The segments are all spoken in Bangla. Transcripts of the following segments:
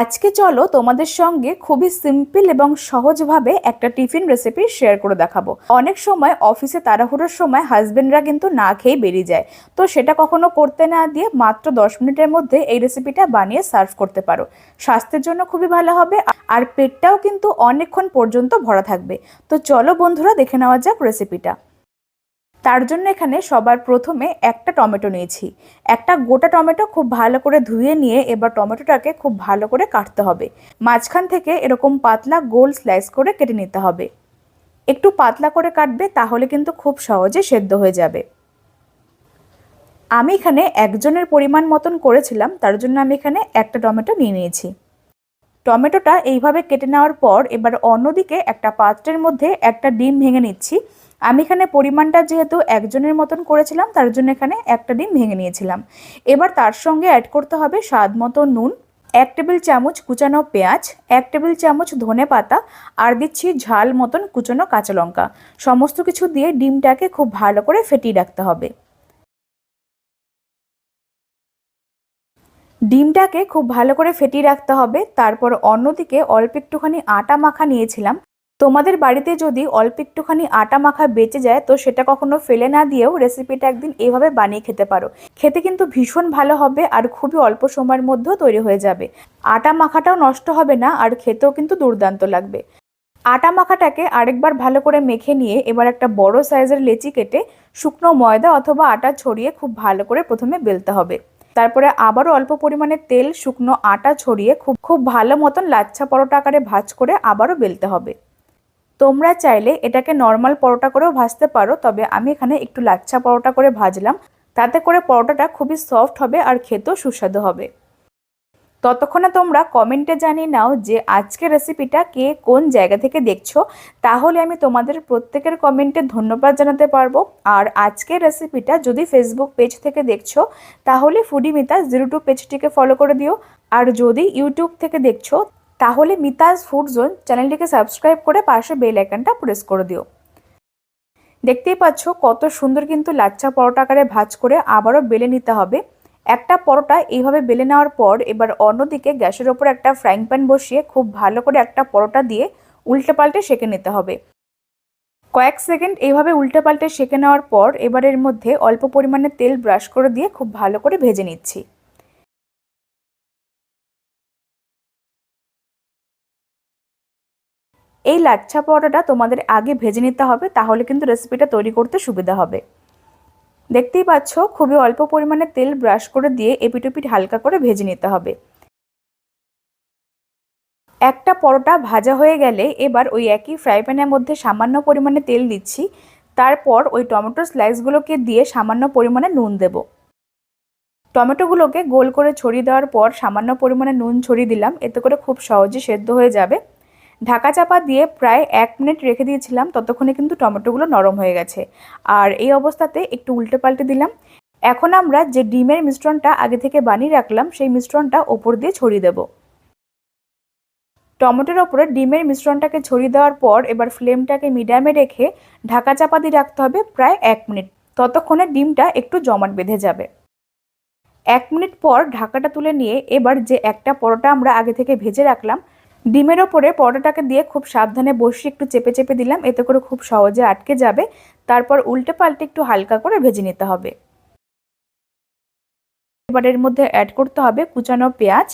আজকে চলো তোমাদের সঙ্গে খুবই সিম্পল এবং সহজভাবে একটা টিফিন রেসিপি শেয়ার করে দেখাবো। অনেক সময় অফিসে তাড়াহুড়োর সময় হাজবেন্ডরা কিন্তু না খেয়ে বেরিয়ে যায়। তো সেটা কখনো করতে না দিয়ে মাত্র দশ মিনিটের মধ্যে এই রেসিপিটা বানিয়ে সার্ভ করতে পারো। স্বাস্থ্যের জন্য খুবই ভালো হবে আর পেটটাও কিন্তু অনেকক্ষণ পর্যন্ত ভরা থাকবে। তো চলো বন্ধুরা দেখে নেওয়া যাক রেসিপিটা তার জন্য এখানে সবার প্রথমে একটা টমেটো নিয়েছি। একটা গোটা টমেটো খুব ভালো করে ধুয়ে নিয়ে এবার টমেটোটাকে খুব ভালো করে কাটতে হবে। মাঝখান থেকে এরকম পাতলা গোল স্লাইস করে কেটে নিতে হবে। একটু পাতলা করে কাটবে তাহলে কিন্তু খুব সহজে সেদ্ধ হয়ে যাবে। আমি এখানে একজনের পরিমাণ মতন করেছিলাম, তার জন্য আমি এখানে একটা টমেটো নিয়ে নিয়েছি। টমেটোটা এইভাবে কেটে নেওয়ার পর এবার অন্যদিকে একটা পাত্রের মধ্যে একটা ডিম ভেঙে নিচ্ছি। আমি এখানে পরিমাণটা যেহেতু একজনের মতন করেছিলাম, তার জন্য এখানে একটা ডিম ভেঙে নিয়েছিলাম। এবার তার সঙ্গে অ্যাড করতে হবে স্বাদ মতো নুন, এক টেবিল চামচ কুচানো পেঁয়াজ, এক টেবিল চামচ ধনে পাতা, আর দিচ্ছি ঝাল মতন কুচানো কাঁচা লঙ্কা। সমস্ত কিছু দিয়ে ডিমটাকে খুব ভালো করে ফেটিয়ে রাখতে হবে। ডিমটাকে খুব ভালো করে ফেটিয়ে রাখতে হবে। তারপর অন্যদিকে অল্প একটুখানি আটা মাখা নিয়েছিলাম। তোমাদের বাড়িতে যদি অল্প একটুখানি আটা মাখা বেঁচে যায়, তো সেটা কখনো ফেলে না দিয়েও রেসিপিটা একদিন এভাবে বানিয়ে খেতে পারো। খেতে কিন্তু ভীষণ ভালো হবে আর খুবই অল্প সময়ের মধ্যেও তৈরি হয়ে যাবে। আটা মাখাটাও নষ্ট হবে না আর খেতেও কিন্তু দুর্দান্ত লাগবে। আটা মাখাটাকে আরেকবার ভালো করে মেখে নিয়ে এবার একটা বড় সাইজের লেচি কেটে শুকনো ময়দা অথবা আটা ছড়িয়ে খুব ভালো করে প্রথমে বেলতে হবে। তারপরে আবারও অল্প পরিমাণে তেল, শুকনো আটা ছড়িয়ে খুব খুব ভালো মতন লাচ্ছা পরোটা আকারে ভাজ করে আবারও বেলতে হবে। তোমরা চাইলে এটাকে নর্মাল পরোটা করেও ভাজতে পারো, তবে আমি এখানে একটু লাচ্ছা পরোটা করে ভাজলাম। তাতে করে পরোটাটা খুবই সফট হবে আর খেতেও সুস্বাদু হবে। ততক্ষণে তোমরা কমেন্টে জানিয়ে নাও যে আজকের রেসিপিটা কে কোন জায়গা থেকে দেখছ। তাহলে আমি তোমাদের প্রত্যেকের কমেন্টে ধন্যবাদ জানাতে পারব। আর আজকের রেসিপিটা যদি ফেসবুক পেজ থেকে দেখছ, তাহলে ফুডিমিতা জিরো টু পেজটিকে ফলো করে দিও। আর যদি ইউটিউব থেকে দেখছ তাহলে মিতাজ ফুড জোন চ্যানেলটিকে সাবস্ক্রাইব করে পাশে বেল আইকনটা প্রেস করে দিও। দেখতেই পাচ্ছ কত সুন্দর কিন্তু লাচ্ছা পরোটা আকারে ভাজ করে আবারও বেলে নিতে হবে। একটা পরোটা এইভাবে বেলে নেওয়ার পর এবার অন্যদিকে গ্যাসের ওপর একটা ফ্রাইং প্যান বসিয়ে খুব ভালো করে একটা পরোটা দিয়ে উল্টে পাল্টে সেঁকে নিতে হবে। কয়েক সেকেন্ড এইভাবে উল্টে পাল্টে সেঁকে নেওয়ার পর এবার এর মধ্যে অল্প পরিমাণে তেল ব্রাশ করে দিয়ে খুব ভালো করে ভেজে নিচ্ছি। এই লাচ্ছা পরোটাটা তোমাদের আগে ভেজে নিতে হবে, তাহলে কিন্তু রেসিপিটা তৈরি করতে সুবিধা হবে। দেখতেই পাচ্ছ, খুবই অল্প পরিমাণে তেল ব্রাশ করে দিয়ে এপিটোপিট হালকা করে ভেজে নিতে হবে। একটা পরোটা ভাজা হয়ে গেলে এবার ওই একই ফ্রাই প্যানের মধ্যে সামান্য পরিমাণে তেল দিচ্ছি, তারপর ওই টমেটো স্লাইসগুলোকে দিয়ে সামান্য পরিমাণে নুন দেব। টমেটোগুলোকে গোল করে ছড়িয়ে দেওয়ার পর সামান্য পরিমাণে নুন ছড়িয়ে দিলাম, এতে করে খুব সহজে সেদ্ধ হয়ে যাবে। ঢাকা চাপা দিয়ে প্রায় এক মিনিট রেখে দিয়েছিলাম, ততক্ষণে কিন্তু টমেটোগুলো নরম হয়ে গেছে। আর এই অবস্থাতে একটু উল্টে পাল্টে দিলাম। এখন আমরা যে ডিমের মিশ্রণটা আগে থেকে বানিয়ে রাখলাম, সেই মিশ্রণটা ওপর দিয়ে ছড়িয়ে দেব। টমেটোর ওপরে ডিমের মিশ্রণটাকে ছড়িয়ে দেওয়ার পর এবার ফ্লেমটাকে মিডিয়ামে রেখে ঢাকা চাপা দিয়ে রাখতে হবে প্রায় এক মিনিট। ততক্ষণে ডিমটা একটু জমাট বেঁধে যাবে। এক মিনিট পর ঢাকাটা তুলে নিয়ে এবার যে একটা পরোটা আমরা আগে থেকে ভেজে রাখলাম ডিমের ওপরে পরোটাটাকে দিয়ে খুব সাবধানে বসিয়ে একটু চেপে চেপে দিলাম। এতে করে খুব সহজে আটকে যাবে। তারপর উল্টে পাল্টে একটু হালকা করে ভেজে নিতে হবে। এবার এর মধ্যে অ্যাড করতে হবে কুচানো পেঁয়াজ,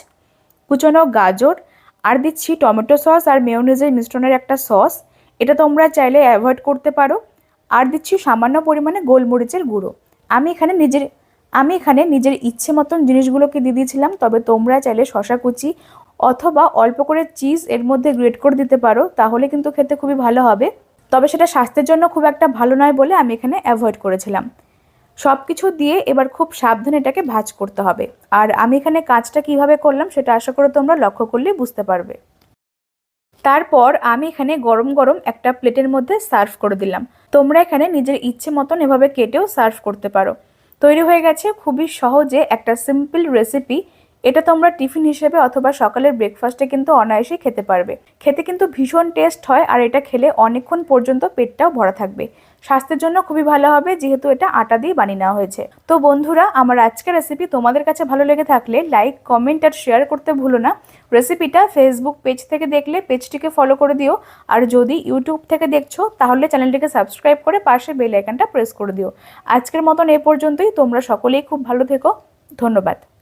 কুচানো গাজর, আর দিচ্ছি টমেটো সস আর মেয়নিজের মিশ্রণের একটা সস। এটা তোমরা চাইলে অ্যাভয়েড করতে পারো। আর দিচ্ছি সামান্য পরিমাণে গোলমরিচের গুঁড়ো। আমি এখানে নিজের, আমি এখানে নিজের ইচ্ছে মতন জিনিসগুলোকে দিয়ে দিয়েছিলাম, তবে তোমরা চাইলে শশা কুচি অথবা অল্প করে চিজ এর মধ্যে গ্রেট করে দিতে পারো, তাহলে কিন্তু খেতে খুবই ভালো হবে। তবে সেটা স্বাস্থ্যের জন্য খুব একটা ভালো নয় বলে আমি এখানে অ্যাভয়েড করেছিলাম। সব কিছু দিয়ে এবার খুব সাবধানে এটাকে ভাজ করতে হবে। আর আমি এখানে কাজটা কীভাবে করলাম সেটা আশা করে তোমরা লক্ষ্য করলে বুঝতে পারবে। তারপর আমি এখানে গরম গরম একটা প্লেটের মধ্যে সার্ভ করে দিলাম। তোমরা এখানে নিজের ইচ্ছে মতন এভাবে কেটেও সার্ভ করতে পারো। তৈরি হয়ে গেছে খুবই সহজে একটা সিম্পল রেসিপি এটা তোমরা টিফিন হিসেবে অথবা সকালের ব্রেকফাস্টে কিন্তু অনায়াসেই খেতে পারবে। খেতে কিন্তু ভীষণ টেস্ট হয় আর এটা খেলে অনেকক্ষণ পর্যন্ত পেটটাও ভরা থাকবে। স্বাস্থ্যের জন্য খুবই ভালো হবে, যেহেতু এটা আটা দিয়ে বানিয়ে নেওয়া হয়েছে। তো বন্ধুরা, আমার আজকের রেসিপি তোমাদের কাছে ভালো লেগে থাকলে লাইক কমেন্ট আর শেয়ার করতে ভুলো না। রেসিপিটা ফেসবুক পেজ থেকে দেখলে পেজটিকে ফলো করে দিও। আর যদি ইউটিউব থেকে দেখছ, তাহলে চ্যানেলটিকে সাবস্ক্রাইব করে পাশে বেল আইকনটা প্রেস করে দিও। আজকের মতন এ পর্যন্তই, তোমরা সকলেই খুব ভালো থেকো। ধন্যবাদ।